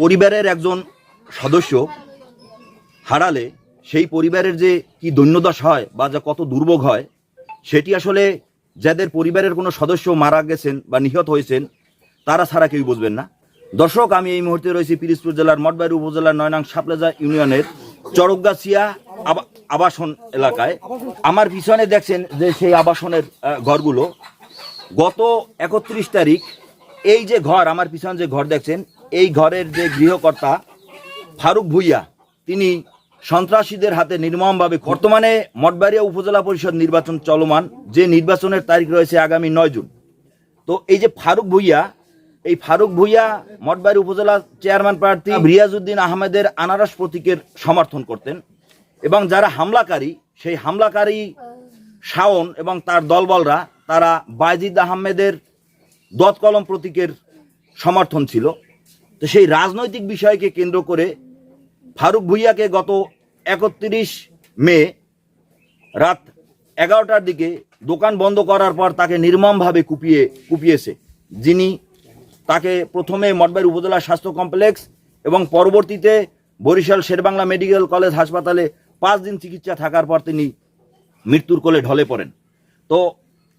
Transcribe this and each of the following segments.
পরিবারের একজন সদস্য হারালে সেই পরিবারের যে কি দৈন্যদশ হয় বা যা কত দুর্ভোগ হয়, সেটি আসলে যাদের পরিবারের কোনো সদস্য মারা গেছেন বা নিহত হয়েছেন, তারা ছাড়া কেউ বুঝবেন না। দর্শক, আমি এই মুহূর্তে রয়েছি পিরিজপুর জেলার মঠবাড়ি উপজেলার নয়নাং সাপলেজা ইউনিয়নের চরকগাছিয়া আবাসন এলাকায়। আমার পিছনে দেখছেন যে সেই আবাসনের ঘরগুলো। গত একত্রিশ তারিখ এই যে ঘর আমার পিছনে যে ঘর দেখছেন এই ঘরের যে গৃহকর্তা ফারুক ভুইয়া তিনি সন্ত্রাসীদের হাতে নির্মমভাবে বর্তমানে মঠবাড়িয়া উপজেলা পরিষদ নির্বাচন চলমান যে নির্বাচনের তারিখ রয়েছে আগামী নয় জুন। তো এই যে ফারুক ভুইয়া এই ফারুক ভুইয়া মঠবাড়ি উপজেলা চেয়ারম্যান প্রার্থী রিয়াজউদ্দিন আহমেদের আনারস প্রতীকের সমর্থন করতেন। এবং যারা হামলাকারী, সেই হামলাকারী শাওন এবং তার দলবলরা, তারা বাইজিদ আহমেদের দত কলম প্রতীকের সমর্থন ছিল। তো সেই রাজনৈতিক বিষয়কে কেন্দ্র করে ফারুক ভুইয়াকে গত একত্রিশ মে রাত এগারোটার দিকে দোকান বন্ধ করার পর তাকে নির্মমভাবে কুপিয়ে, কুপিয়েছে। যিনি তাকে প্রথমে মঠবাড়ি উপজেলা স্বাস্থ্য কমপ্লেক্স এবং পরবর্তীতে বরিশাল শেরবাংলা মেডিকেল কলেজ হাসপাতালে পাঁচ দিন চিকিৎসা থাকার পর তিনি মৃত্যুর কোলে ঢলে পড়েন। তো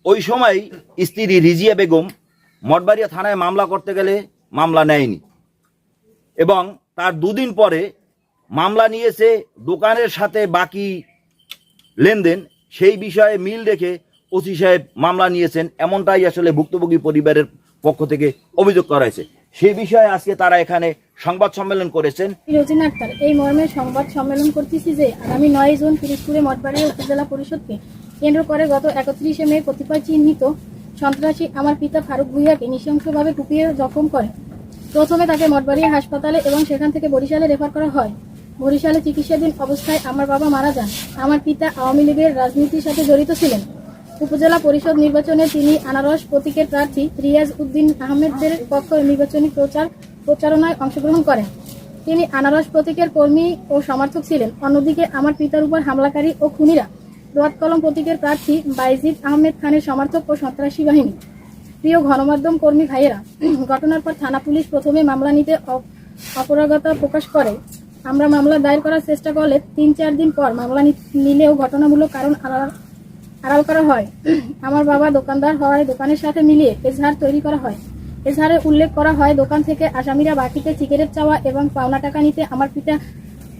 ওই সময় স্ত্রী রিজিয়া বেগম মঠবাড়িয়া থানায় মামলা করতে গেলে মামলা নেয়নি এবং তার দুদিন পরে মামলা নিয়েছে দোকানের সাথে বাকি লেনদেন সেই বিষয়ে মিল রেখে ওসি সাহেব মামলা নিয়েছেন, এমনটাই আসলে ভুক্তভোগী পরিবারের পক্ষ থেকে অভিযোগ করা হয়েছে। সেই বিষয়ে আজকে তারা এখানে সংবাদ সম্মেলন করেছেন। রোজিন আক্তার এই মর্মে সংবাদ সম্মেলন করতেছি যে, আগামী নয় জুন পিরিজপুরে মঠবাড়িয়া উপজেলা পরিষদকে কেন্দ্র করে গত একত্রিশে মে কতিপয় চিহ্নিত সন্ত্রাসী আমার পিতা ফারুক ভুইয়াকে নৃশংসভাবে কুপিয়ে জখম করে। প্রথমে তাকে মঠবাড়িয়া হাসপাতালে এবং সেখান থেকে বরিশালে রেফার করা হয়। বরিশালে চিকিৎসাধীন অবস্থায় আমার বাবা মারা যান। আমার পিতা আওয়ামী লীগের রাজনীতির সাথে জড়িত ছিলেন। উপজেলা পরিষদ নির্বাচনে তিনি আনারস প্রতীকের প্রার্থী রিয়াজ উদ্দিন আহমেদদের পক্ষ নির্বাচনী প্রচার প্রচারণায় অংশগ্রহণ করেন। তিনি আনারস প্রতীকের কর্মী ও সমর্থক ছিলেন। অন্যদিকে আমার পিতার উপর হামলাকারী ও খুনিরা দোয়াত কলম প্রতীকের প্রার্থী বাইজিদ আহমেদ খানের সমর্থক ও সন্ত্রাসী বাহিনী। প্রিয় গণমাধ্যম কর্মী ভাইয়েরা, ঘটনার পর থানা পুলিশ প্রথমে মামলা নিতে অপারগতা প্রকাশ করে। আমরা মামলা দায়ের করার চেষ্টা করলে তিন চার দিন পর মামলা নিলেও ঘটনামূলক কারণ আড়াল করা হয়। আমার বাবা দোকানদার হওয়ায় দোকানের সাথে মিলিয়ে এজাহার তৈরি করা হয়। এজাহারে উল্লেখ করা হয়, দোকান থেকে আসামিরা বাকিতে সিগারেট চাওয়া এবং পাওনা টাকা নিতে আমার পিতা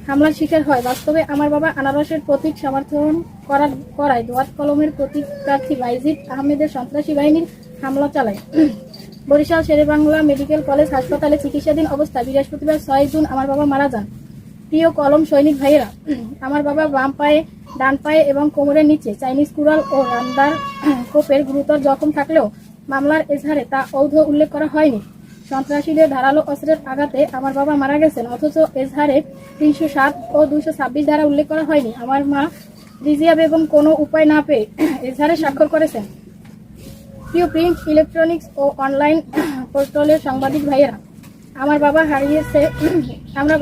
হামলার শিকার হয়। বাস্তবে আমার বাবা আনারসের প্রতীক সমর্থন করার করায় দোয়াত কলমের প্রতীক প্রার্থী বাইজিদ আহমেদের সন্ত্রাসী বাহিনীর হামলা চালায়। বরিশাল, শেরেবাংলা মেডিকেল কলেজ হাসপাতালে চিকিৎসাধীন অবস্থায় বৃহস্পতিবার ছয় জুন আমার বাবা মারা যান। প্রিয় কলম সৈনিক ভাইয়েরা, আমার বাবা বাম পায়ে, ডান পায়ে এবং কোমরের নিচে চাইনিজ কুড়াল ও রান্দার কোপের গুরুতর জখম থাকলেও মামলার এজাহারে তা ঔধ উল্লেখ করা হয়নি। সন্ত্রাসীদের ধারালো অস্ত্রের আঘাতে আমার বাবা মারা গেছেন, অথচ এজাহারে তিনশো সাত ও দুইশো ছাব্বিশ ধারা উল্লেখ করা হয়নি। আমার মা রিজিয়া বেগম কোনো উপায় না পেয়ে এজাহারে স্বাক্ষর করেছেন। প্রিয় প্রিন্ট, ইলেকট্রনিক্স ও অনলাইন পোর্টালের সাংবাদিক ভাইয়েরা, আমার বাবা হারিয়েছে, আমরা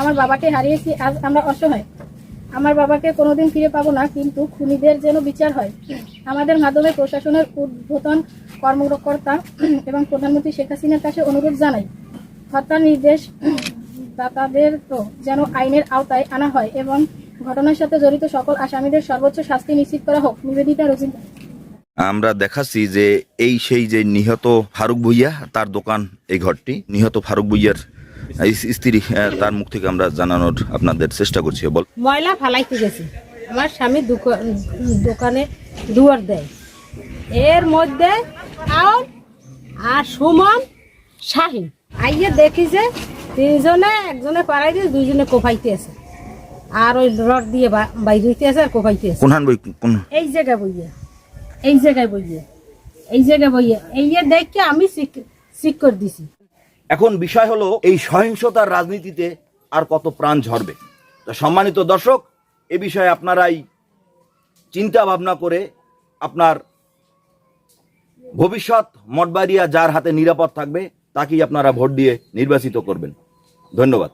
আমার বাবাকে হারিয়েছি, আজ আমরা অসহায়। আমার বাবাকে কোনোদিন ফিরে পাবো না, কিন্তু খুনিদের যেন বিচার হয়। আমাদের মাধ্যমে প্রশাসনের উদ্বোধন কর্মকর্তা এবং প্রধানমন্ত্রী শেখ হাসিনার কাছে অনুরোধ জানাই। হত্যার নির্দেশ দাতাদের তো যেন আইনের আওতায় আনা হয় এবং ঘটনার সাথে জড়িত সকল আসামিদের সর্বোচ্চ শাস্তি নিশ্চিত করা হোক। নিবেদিতা রোজিন্দা। আমরা দেখাচ্ছি যে এই সেই যে নিহত ফারুক ভুইয়া, তার দোকান এই ঘরটি। নিহত ফারুক ভুইয়ার স্ত্রী তার মুখ থেকে আমরা জানানোর আপনাদের চেষ্টা করছি। বল। ময়লা ফালাইতে গেছে। আমার স্বামী দোকা- দোকানে দুয়ার দেয়। এর মধ্যে আর সুমন শাহিন আইয়ে দেখি যে তিনজনে একজনে পাড়াই দিয়ে দুইজনে কোপাইতে আছে। আর ওই রড দিয়ে বাইর হইতে আছে আর কোপাইতে আছে। কোনহান বই কোন এই জায়গায় বইয়ে। এই জায়গায় বইয়ে। এই জায়গায় বইয়ে। এই যে দেখে আমি সিক সিক করে দিছি। এখন বিষয় হলো, এই সহিংসতার রাজনীতিতে আর কত প্রাণ ঝরবে? তো সম্মানিত দর্শক, এ বিষয়ে আপনারাই চিন্তা ভাবনা করে আপনার ভবিষ্যৎ মঠবাড়িয়া যার হাতে নিরাপদ থাকবে, তাকেই আপনারা ভোট দিয়ে নির্বাচিত করবেন। ধন্যবাদ।